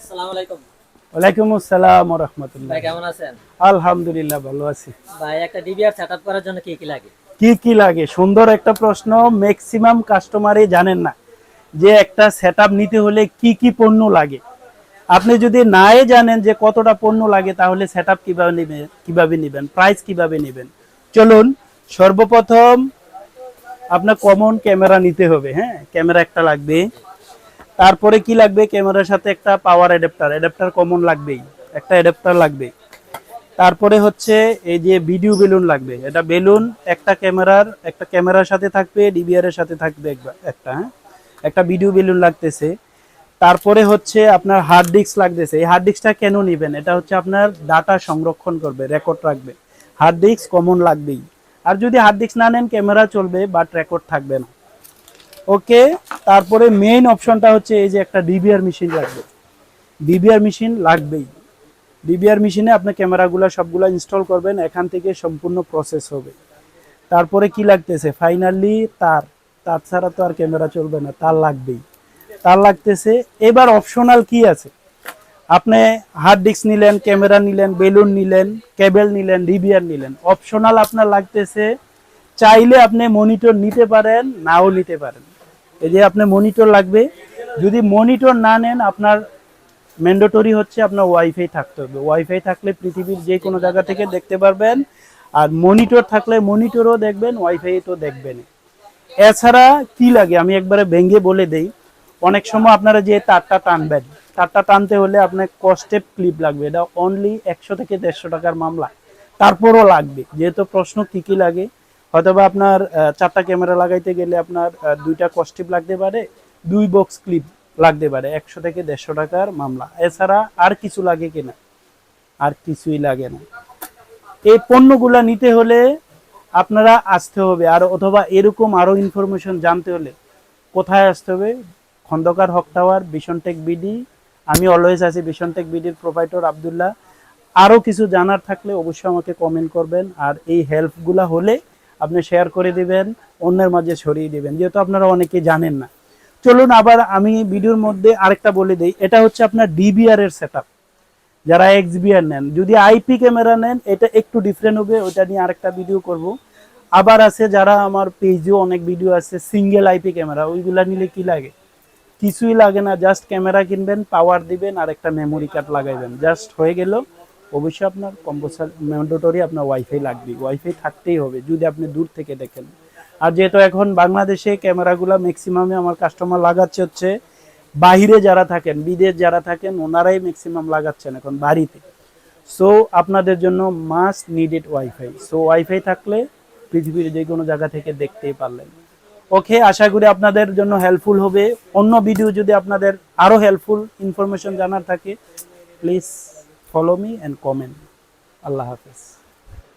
আসসালামু আলাইকুম। ওয়ালাইকুম আসসালাম রহমতুল্লাহ। ভাই কেমন আছেন? আলহামদুলিল্লাহ ভালো আছি। ভাই একটা ডিবিআর সেটআপ করার জন্য কি কি লাগে? কি কি লাগে? সুন্দর একটা প্রশ্ন ম্যাক্সিমাম কাস্টমারই জানেন না যে একটা সেটআপ নিতে হলে কি কি পণ্য লাগে। আপনি যদি নাই জানেন যে কতটা পণ্য লাগে তাহলে সেটআপ কীভাবে নেবেন কীভাবে নেবেন প্রাইস কীভাবে নেবেন? চলুন সর্বপ্রথম আপনার কমন ক্যামেরা নিতে হবে হ্যাঁ? ক্যামেরা একটা লাগবে। তারপরে কি লাগবে? ক্যামেরার সাথে একটা পাওয়ার অ্যাডাপ্টার অ্যাডাপ্টার কমন লাগবেই, একটা অ্যাডাপ্টার লাগবে তারপরে হচ্ছে এই যে ভিডিও বেলুন লাগবে, এটা বেলুন একটা ক্যামেরার একটা ক্যামেরার সাথে থাকবে ডিবিআর এর সাথে থাকবে একবার, একটা হ্যাঁ? একটা ভিডিও বেলুন লাগতেছে। তারপরে হচ্ছে আপনার হার্ড ডিস্ক লাগতেছে, এই হার্ড ডিস্কটা কেন নেবেন? এটা হচ্ছে আপনার ডাটা সংরক্ষণ করবে রেকর্ড রাখবে। হার্ড ডিস্ক কমন লাগবেই। আর যদি হার্ড ডিস্ক না নেন, ক্যামেরা চলবে বাট রেকর্ড থাকবে না। ওকে, তারপরে মেইন অপশনটা হচ্ছে এই যে একটা ডিবিআর মেশিন লাগবে। ডিবিআর মেশিন লাগবেই। ডিবিআর মেশিনে আপনি ক্যামেরাগুলো সবগুলো ইনস্টল করবেন, এখান থেকে সম্পূর্ণ প্রসেস হবে। তারপরে কি লাগতেছে? ফাইনালি তার। তার ছাড়া তো আর ক্যামেরা চলবে না, তার লাগবেই। তার লাগতেছে, এবার অপশনাল কি আছে? আপনি হার্ড ডিস্ক নিলেন, ক্যামেরা নিলেন, বেলুন নিলেন কেবল নিলেন ডিবিআর নিলেন। অপশনাল আপনার লাগতেছে, চাইলে আপনি মনিটর নিতে পারেন, নাও নিতে পারেন। এই যে আপনি মনিটর লাগবে, যদি মনিটর না নেন, আপনার ম্যান্ডেটরি হচ্ছে আপনার ওয়াইফাই থাকতে হবে। ওয়াইফাই থাকলে পৃথিবীর যে কোনো জায়গা থেকে দেখতে পারবেন, আর মনিটর থাকলে মনিটরও দেখবেন ওয়াইফাই তো দেখবেন। এছাড়া কি লাগে? আমি একবারে ভেঙে বলে দেই। অনেক সময় আপনারা যে তারটা টানবেন, তারটা টানতে হলে আপনার কস্টেপ ক্লিপ লাগবে। এটা অনলি একশো থেকে দেড়শো টাকার মামলা। তারপরও লাগবে। যেহেতু প্রশ্ন কি কি লাগে হয়তোবা আপনার চারটা ক্যামেরা লাগাইতে গেলে আপনার দুইটা কস্টিপ লাগতে পারে, দুই বক্স ক্লিপ লাগতে পারে, একশো থেকে দেড়শো টাকার মামলা। এছাড়া আর কিছু লাগে কিনা? আর কিছুই লাগে না। এই পণ্যগুলা নিতে হলে আপনারা আসতে হবে, আর অথবা এরকম আরও ইনফরমেশন জানতে হলে কোথায় আসতে হবে? Khandakar Haque tower vision tech BD আমি অলওয়েজ আছি বিশনটেক বিডির প্রোভাইডর আবদুল্লাহ। আরও কিছু জানার থাকলে অবশ্যই আমাকে কমেন্ট করবেন, আর এই হেল্পগুলা হলে আপনি শেয়ার করে দিবেন, অন্যের মাঝে ছড়িয়ে দিবেন, যেহেতু আপনারা অনেকে জানেন না। চলুন আবার আমি ভিডিওর মধ্যে আরেকটা বলে দিই, এটা হচ্ছে আপনার ডিবিআর এর সেটআপ যারা এক্সবিআর নেন, যদি আইপি ক্যামেরা নেন, এটা একটু ডিফারেন্ট হবে ওটা নিয়ে আরেকটা ভিডিও করব। আবার আছে যারা আমার পেজেও অনেক ভিডিও আছে সিঙ্গেল আইপি ক্যামেরা ওইগুলা নিলে কি লাগে? কিছুই লাগে না জাস্ট ক্যামেরা কিনবেন পাওয়ার দিবেন আর একটা মেমোরি কার্ড লাগাইবেন। জাস্ট হয়ে গেল। অবশ্যই আপনার কম্পালসার ম্যান্ডেটরি আপনার ওয়াইফাই লাগবে ওয়াইফাই থাকতেই হবে, যদি আপনি দূর থেকে দেখেন। আর যেহেতু এখন বাংলাদেশে ক্যামেরাগুলো ম্যাক্সিমামে আমার কাস্টমার লাগাচ্ছে হচ্ছে, বাহিরে যারা থাকেন, বিদেশ যারা থাকেন, ওনারাই ম্যাক্সিমাম লাগাচ্ছেন এখন বাড়িতে। সো আপনাদের জন্য must needed wifi so wifi থাকলে পৃথিবীর যে কোনো জায়গা থেকে দেখতেই পারলেন। ওকে আশা করি আপনাদের জন্য হেল্পফুল হবে। অন্য ভিডিও যদি আপনাদের আরও হেল্পফুল ইনফরমেশন জানার থাকে please follow me and comment আল্লাহ হাফেজ।